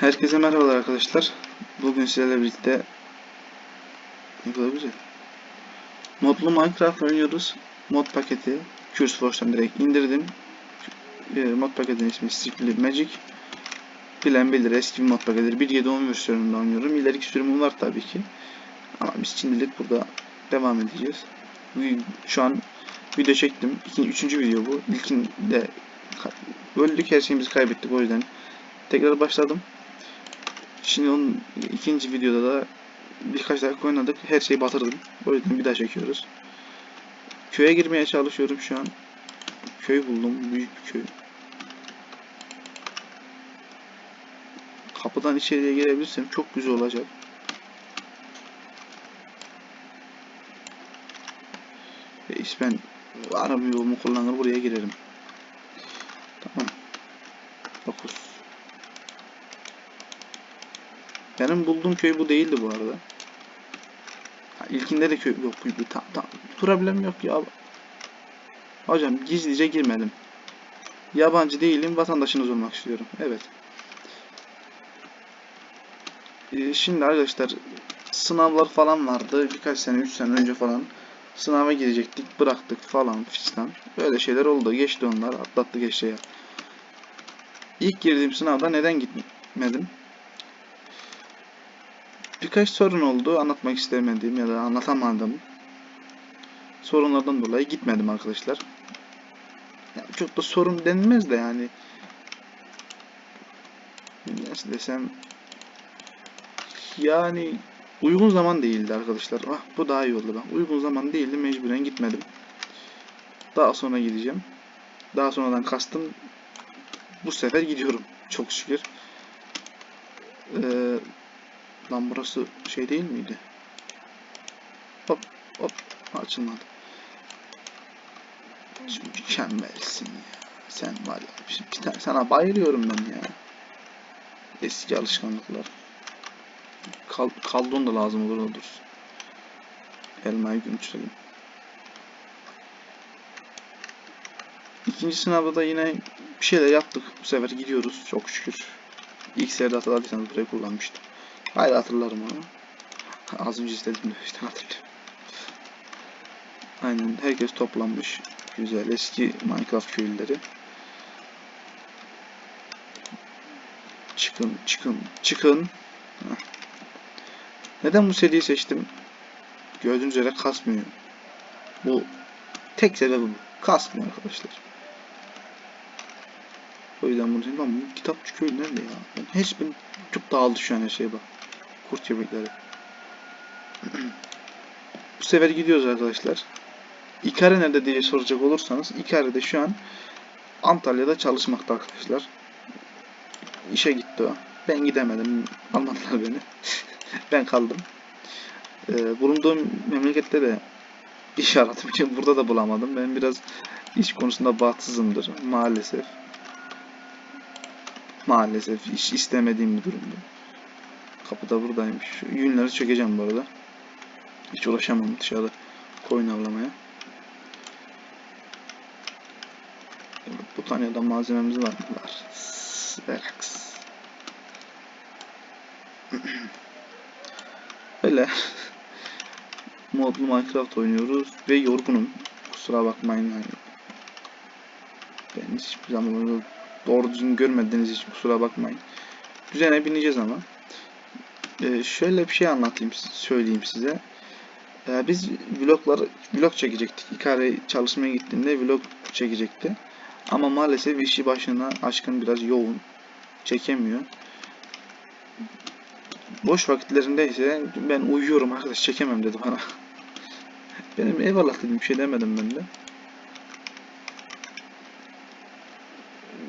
Herkese merhabalar arkadaşlar. Bugün sizlerle birlikte güzel. Modlu Minecraft oynuyoruz. Mod paketi CurseForce'dan direkt indirdim. E, Mod paketin ismi Strictly Magic. Bilen bilir eski bir mod paketidir. 1.7.10 versiyonunda oynuyorum. İleriki sürümüm var tabii ki. Ama biz şimdilik burada devam edeceğiz. Şu an video çektim. İkinci, üçüncü video bu. İlkinde ka- öldük her şeyimizi kaybettik o yüzden tekrar başladım. Şimdi onun ikinci videoda da birkaç dakika oynadık. Her şeyi batırdım. O yüzden bir daha çekiyoruz. Köye girmeye çalışıyorum şu an. Köy buldum. Büyük bir köy. Kapıdan içeriye girebilirsem çok güzel olacak. Reis ben araba yolumu kullanır buraya girerim. Tamam. 9. Benim bulduğum köy bu değildi bu arada. Ha, ilkinde de köy yok buydu. Tamam tamam. Problem yok ya. Hocam gizlice girmedim. Yabancı değilim, vatandaşınız olmak istiyorum. Evet. Ee, şimdi arkadaşlar sınavlar falan vardı. Birkaç sene, 3 sene önce falan. Sınava girecektik, bıraktık falan fistan. Böyle şeyler oldu. Geçti onlar. Atlattı geçti ya. İlk girdiğim sınavda neden gitmedim? Birkaç sorun oldu. Anlatmak istemediğim ya da anlatamadım. Sorunlardan dolayı gitmedim arkadaşlar. Yani çok da sorun denmez de yani. Nasıl desem. Yani uygun zaman değildi arkadaşlar. Ah bu daha iyi oldu bak. Uygun zaman değildi mecburen gitmedim. Daha sonra gideceğim. Daha sonradan kastım bu sefer gidiyorum. Çok şükür. Ee, lan burası şey değil miydi? Hop hop açılmadı. Mükemmelsin ya. Sen var ya. Bir, bir tane sana bayılıyorum ben ya. Eski alışkanlıklar. Kal, kaldon da lazım olur olur. Elmayı gömçürelim. İkinci sınavda da yine bir şeyler yaptık. Bu sefer gidiyoruz çok şükür. İlk seferde hatırladıysanız burayı kullanmıştım. Hayır hatırlarım onu. Az önce istedim de işte hatırlıyorum. Aynen herkes toplanmış. Güzel eski Minecraft köylüleri. Çıkın çıkın çıkın. Neden bu seriyi seçtim? Gördüğünüz üzere kasmıyor. Bu tek sebebi bu. Kasmıyor arkadaşlar. O yüzden bunu lan bu kitapçı köy nerede ya? Ben hiç ben çok dağıldı şu an her şeye bak. Kurt köpekleri. bu sefer gidiyoruz arkadaşlar. İkare nerede diye soracak olursanız İkare de şu an Antalya'da çalışmakta arkadaşlar. İşe gitti o. Ben gidemedim. Almadılar beni. ben kaldım. Ee, bulunduğum memlekette de iş aradım. Burada da bulamadım. Ben biraz iş konusunda bahtsızımdır maalesef. Maalesef iş istemediğim bir durumdu. Kapıda buradaymış. Şu yünleri çökeceğim bu arada. Hiç ulaşamam dışarıda koyun avlamaya. Evet, bu tane de malzememiz var. Var. Relax. Öyle. Modlu Minecraft oynuyoruz ve yorgunum. Kusura bakmayın yani. Ben hiçbir zaman doğru düzgün görmediğiniz için kusura bakmayın. Düzene bineceğiz ama. Ee, şöyle bir şey anlatayım, söyleyeyim size. Ee, biz vloglar, vlog çekecektik. İkare çalışmaya gittiğinde vlog çekecekti. Ama maalesef işi başına aşkın biraz yoğun. Çekemiyor. Boş vakitlerinde ise ben uyuyorum arkadaş çekemem dedi bana. Benim eyvallah dedim bir şey demedim ben de.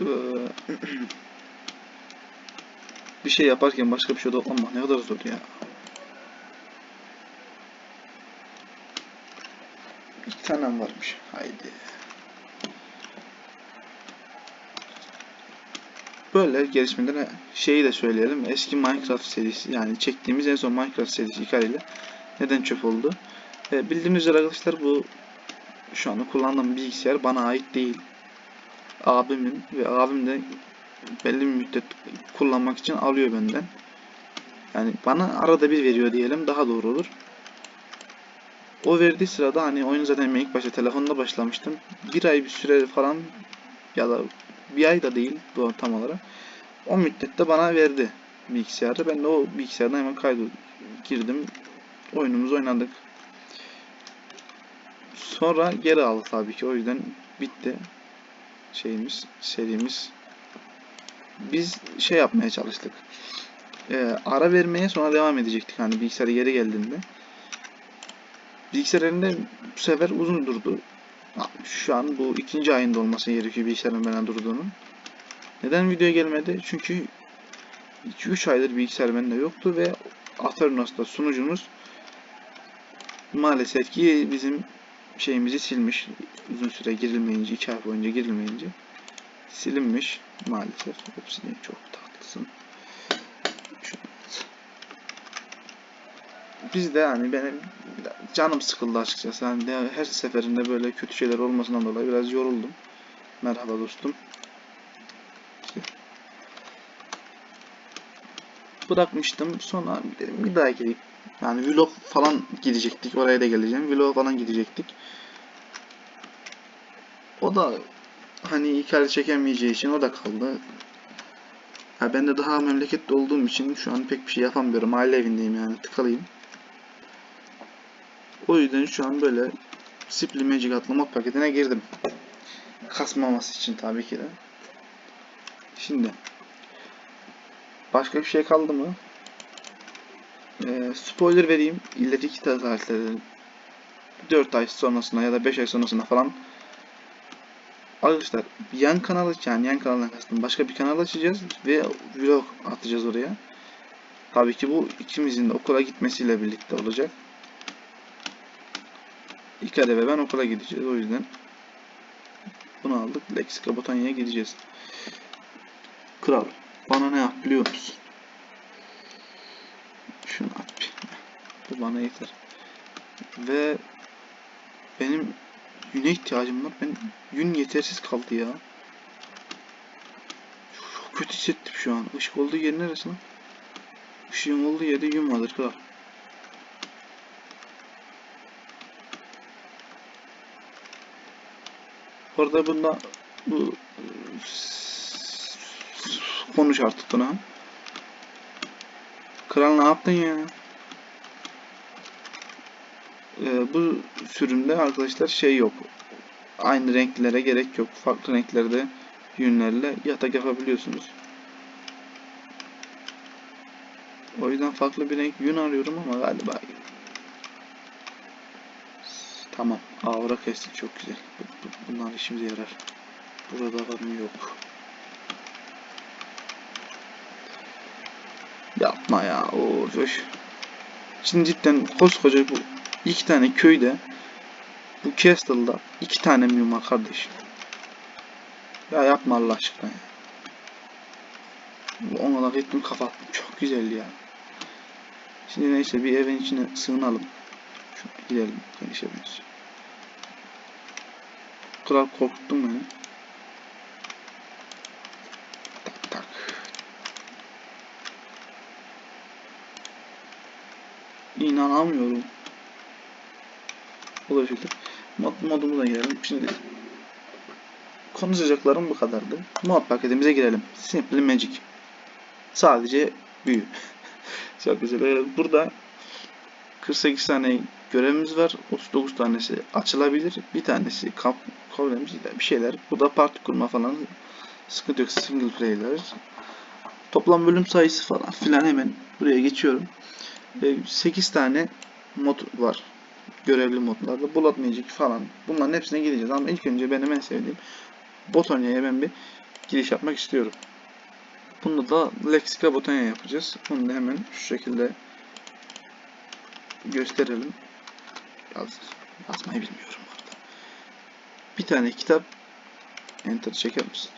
Ee, bir şey yaparken başka bir şey de ama ne kadar zor ya. İki tanem varmış. Haydi. Böyle gelişmeleri şeyi de söyleyelim. Eski Minecraft serisi yani çektiğimiz en son Minecraft serisi hikayeyle neden çöp oldu? E, bildiğiniz üzere arkadaşlar bu şu anda kullandığım bilgisayar bana ait değil. Abimin ve abim de belli bir müddet kullanmak için alıyor benden. Yani bana arada bir veriyor diyelim daha doğru olur. O verdiği sırada hani oyun zaten ilk başta telefonda başlamıştım. Bir ay bir süre falan ya da bir ay da değil bu tam olarak. O müddette bana verdi bilgisayarı. Ben de o bilgisayardan hemen kaydı girdim. Oyunumuzu oynadık. Sonra geri aldı tabii ki. O yüzden bitti şeyimiz, serimiz. Biz şey yapmaya çalıştık. Ee, ara vermeye sonra devam edecektik hani bilgisayar geri geldiğinde. Bilgisayar elinde bu sefer uzun durdu. Şu an bu ikinci ayında olması gerekiyor bilgisayarın benden durduğunun. Neden video gelmedi? Çünkü 2-3 aydır bilgisayar bende yoktu ve Aternos'ta sunucumuz maalesef ki bizim şeyimizi silmiş. Uzun süre girilmeyince, 2 ay boyunca girilmeyince silinmiş maalesef. Hepsini çok tatlısın. Biz de yani benim canım sıkıldı açıkçası. Yani her seferinde böyle kötü şeyler olmasından dolayı biraz yoruldum. Merhaba dostum. Bırakmıştım. Sonra dedim bir daha gelip yani vlog falan gidecektik. Oraya da geleceğim. Vlog falan gidecektik. O da hani hali çekemeyeceği için o da kaldı. Ha ben de daha memlekette olduğum için şu an pek bir şey yapamıyorum. Aile evindeyim yani tıkalıyım. O yüzden şu an böyle Simply Magic adlı mod paketine girdim. Kasmaması için tabii ki de. Şimdi başka bir şey kaldı mı? Ee, spoiler vereyim. İleriki tarihleri 4 ay sonrasında ya da 5 ay sonrasında falan Arkadaşlar yan kanal yani yan kanaldan kastım başka bir kanal açacağız ve vlog atacağız oraya. Tabii ki bu ikimizin de okula gitmesiyle birlikte olacak. İkade ve ben okula gideceğiz o yüzden. Bunu aldık. Lexica Botanya'ya gideceğiz. Kral bana ne yap biliyor musun? Şunu at. Bu bana yeter. Ve benim yüne ihtiyacım var. Ben yün yetersiz kaldı ya. Çok kötü hissettim şu an. Işık olduğu yer neresi lan? Işığın olduğu yerde yün vardır kral. Orada bunda bu konuş artık buna. Kral ne yaptın ya? Ee, bu sürümde arkadaşlar şey yok. Aynı renklere gerek yok. Farklı renklerde yünlerle yatak yapabiliyorsunuz. O yüzden farklı bir renk yün arıyorum ama galiba Tamam. Aura kestik çok güzel. Bunlar işimize yarar. Burada var mı yok. Yapma ya. Of, of. Şimdi cidden koskoca bu iki tane köyde bu Castle'da iki tane mi var kardeş? Ya yapma Allah aşkına ya. Ona da gittim kapattım. Çok güzel ya. Şimdi neyse bir evin içine sığınalım. Şu gidelim gelişebiliriz. Kral korkuttun beni. Tak tak. İnanamıyorum. Şekilde. Mod, modumuza girelim. Şimdi konuşacaklarım bu kadardı. Mod paketimize girelim. Simply Magic. Sadece büyü. Çok güzel. Burada 48 tane görevimiz var. 39 tanesi açılabilir. Bir tanesi kamp problemimiz bir şeyler. Bu da parti kurma falan. Sıkıntı yok. Single play'ler. Toplam bölüm sayısı falan filan hemen buraya geçiyorum. 8 tane mod var. Görevli modlarda. Blood Magic falan. Bunların hepsine gideceğiz. Ama ilk önce benim en sevdiğim Botanya'ya ben bir giriş yapmak istiyorum. Bunda da Lexica Botanya yapacağız. Bunu da hemen şu şekilde gösterelim. Yaz, yazmayı bilmiyorum orada. Bir tane kitap Enter çeker misin?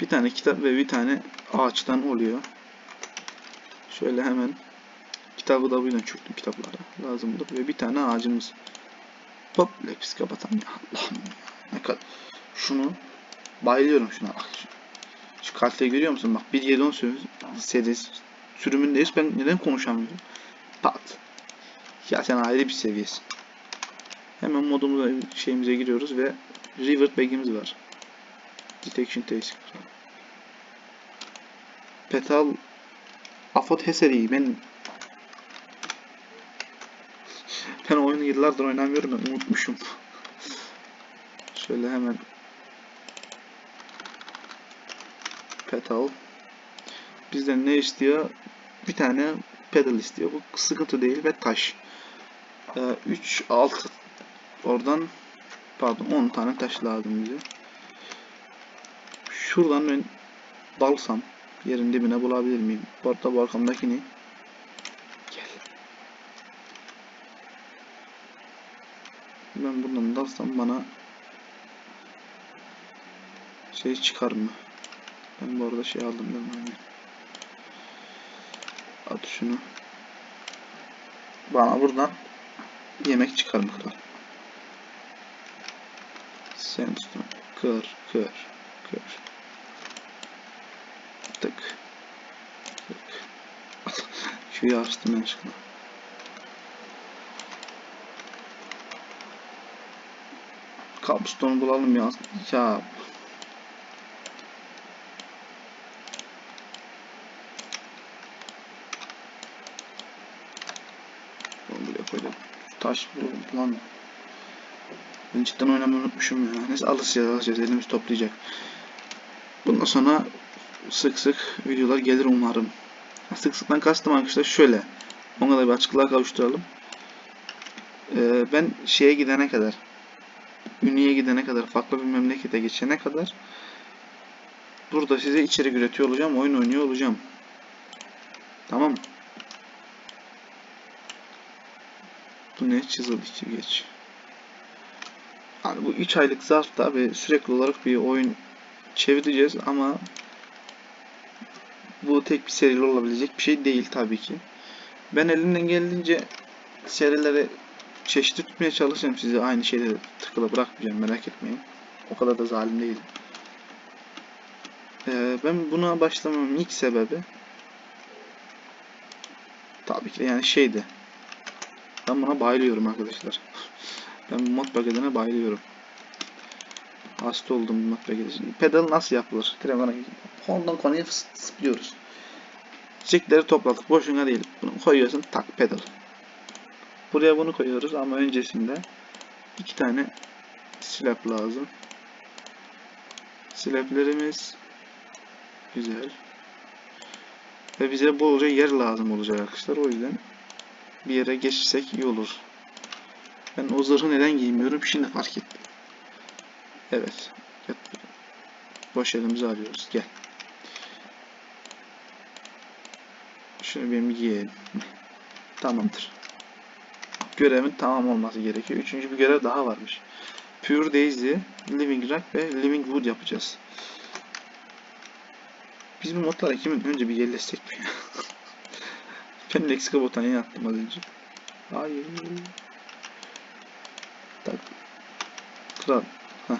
Bir tane kitap ve bir tane ağaçtan oluyor. Şöyle hemen kitabı da bu çöktüm kitaplara. Lazımdır. Ve bir tane ağacımız. Hop Lexica Botanya. Allah'ım ne kadar. Şunu Bayılıyorum şuna. Bak şu, kaliteyi görüyor musun? Bak 1.7.10 sürüm serisi sürümündeyiz. Ben neden konuşamıyorum? Pat. Ya sen ayrı bir seviyesin. Hemen modumuza şeyimize giriyoruz ve revert bag'imiz var. Detection test. Petal Afot Heseri ben ben oyunu yıllardır oynamıyorum ben unutmuşum. Şöyle hemen Petal bizden ne istiyor? Bir tane pedal istiyor. Bu sıkıntı değil ve taş. Ee, 3 6 oradan pardon 10 tane taş lazım bize. Şuradan ben dalsam yerin dibine bulabilir miyim? Bu arada bu arkamdakini gel. Ben buradan dalsam bana şey çıkar mı? Ben bu arada şey aldım ben hemen. At şunu. Bana buradan yemek çıkar mı kral? Sandstone. Kır, kır, kır. Tık. Tık. Şu açtım ben aşkına. Cobblestone bulalım ya. Bunu buraya koydum. Taş bu lan. Ben cidden oynamayı unutmuşum ya. Neyse alışacağız alışacağız elimiz toplayacak. Bundan sonra sık sık videolar gelir umarım. Sık sıktan kastım arkadaşlar şöyle. Ona da bir açıklığa kavuşturalım. Ee, ben şeye gidene kadar Ünlü'ye gidene kadar, farklı bir memlekete geçene kadar burada size içerik üretiyor olacağım, oyun oynuyor olacağım. Tamam mı? Bu ne? Çizildi ki geç. Yani bu 3 aylık zarfta ve sürekli olarak bir oyun çevireceğiz ama bu tek bir serili olabilecek bir şey değil tabii ki. Ben elimden geldiğince serileri çeşitli tutmaya çalışacağım sizi aynı şeyleri tıkıla bırakmayacağım merak etmeyin. O kadar da zalim değilim. Ee, ben buna başlamamın ilk sebebi tabii ki yani şeydi. Ben buna bayılıyorum arkadaşlar. ben bu mod paketine bayılıyorum. Hasta oldum bu mod paketi. Pedal nasıl yapılır? Trevana Ondan konuya sıplıyoruz. Çiçekleri topladık. Boşuna değil. Bunu koyuyorsun tak pedal. Buraya bunu koyuyoruz ama öncesinde iki tane slab lazım. Slablerimiz güzel. Ve bize bolca yer lazım olacak arkadaşlar. O yüzden bir yere geçsek iyi olur. Ben o zırhı neden giymiyorum şimdi fark ettim. Evet. Boş elimizi arıyoruz. Gel. Şunu benim giyelim. Tamamdır görevin tamam olması gerekiyor. Üçüncü bir görev daha varmış. Pure Daisy, Living Rock ve Living Wood yapacağız. Biz bu modlara kimin önce bir yerleşsek mi? ben Lexica botaniğe attım az önce. Hayır. Tak. Kral. Heh.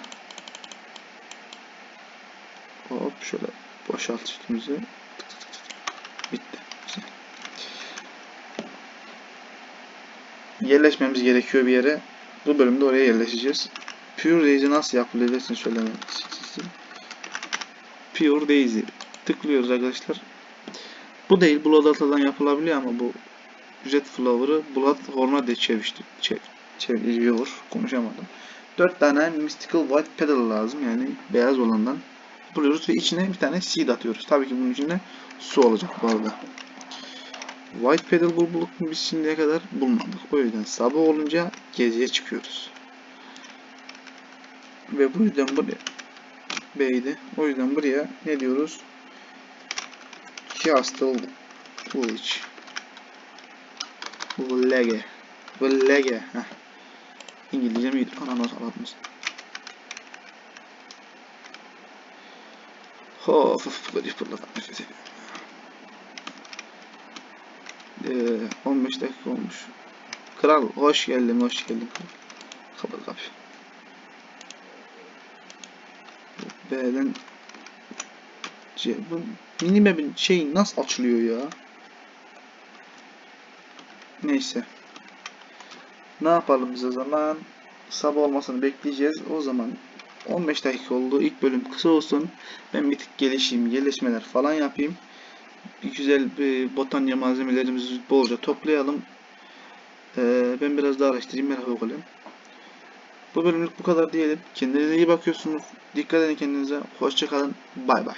Hop şöyle boşalt üstümüzü. Bitti. Güzel. Yerleşmemiz gerekiyor bir yere. Bu bölümde oraya yerleşeceğiz. Pure Daisy nasıl yapılıyor desin söylemem. Pure Daisy. Tıklıyoruz arkadaşlar. Bu değil. Blood Ata'dan yapılabiliyor ama bu Jet Flower'ı Blood Horn'a de çevirdi. Çev çeviriyor. Konuşamadım. 4 tane Mystical White Pedal lazım. Yani beyaz olandan buluyoruz ve içine bir tane seed atıyoruz. Tabii ki bunun içinde su olacak bu arada. White Pedal bulduk mu biz şimdiye kadar bulmadık. O yüzden sabah olunca geziye çıkıyoruz. Ve bu yüzden buraya B'ydi. O yüzden buraya ne diyoruz? Castle Village Village Village Heh. İngilizcem iyidir. Ananas alatmış. Of of böyle fırlatıp nefes ediyorum. Ee, 15 dakika olmuş. Kral hoş geldin hoş geldin. Kapat kapıyı. B'den C. Bu minimap'in şeyi nasıl açılıyor ya? Neyse. Ne yapalım biz o zaman? Sabah olmasını bekleyeceğiz. O zaman 15 dakika oldu. İlk bölüm kısa olsun. Ben bir tık gelişeyim, gelişmeler falan yapayım. Güzel bir botanya malzemelerimizi bolca toplayalım. Ee, ben biraz daha araştırayım, merhaba olayım. Bu bölümlük bu kadar diyelim. Kendinize iyi bakıyorsunuz. Dikkat edin kendinize. Hoşçakalın. Bay bay.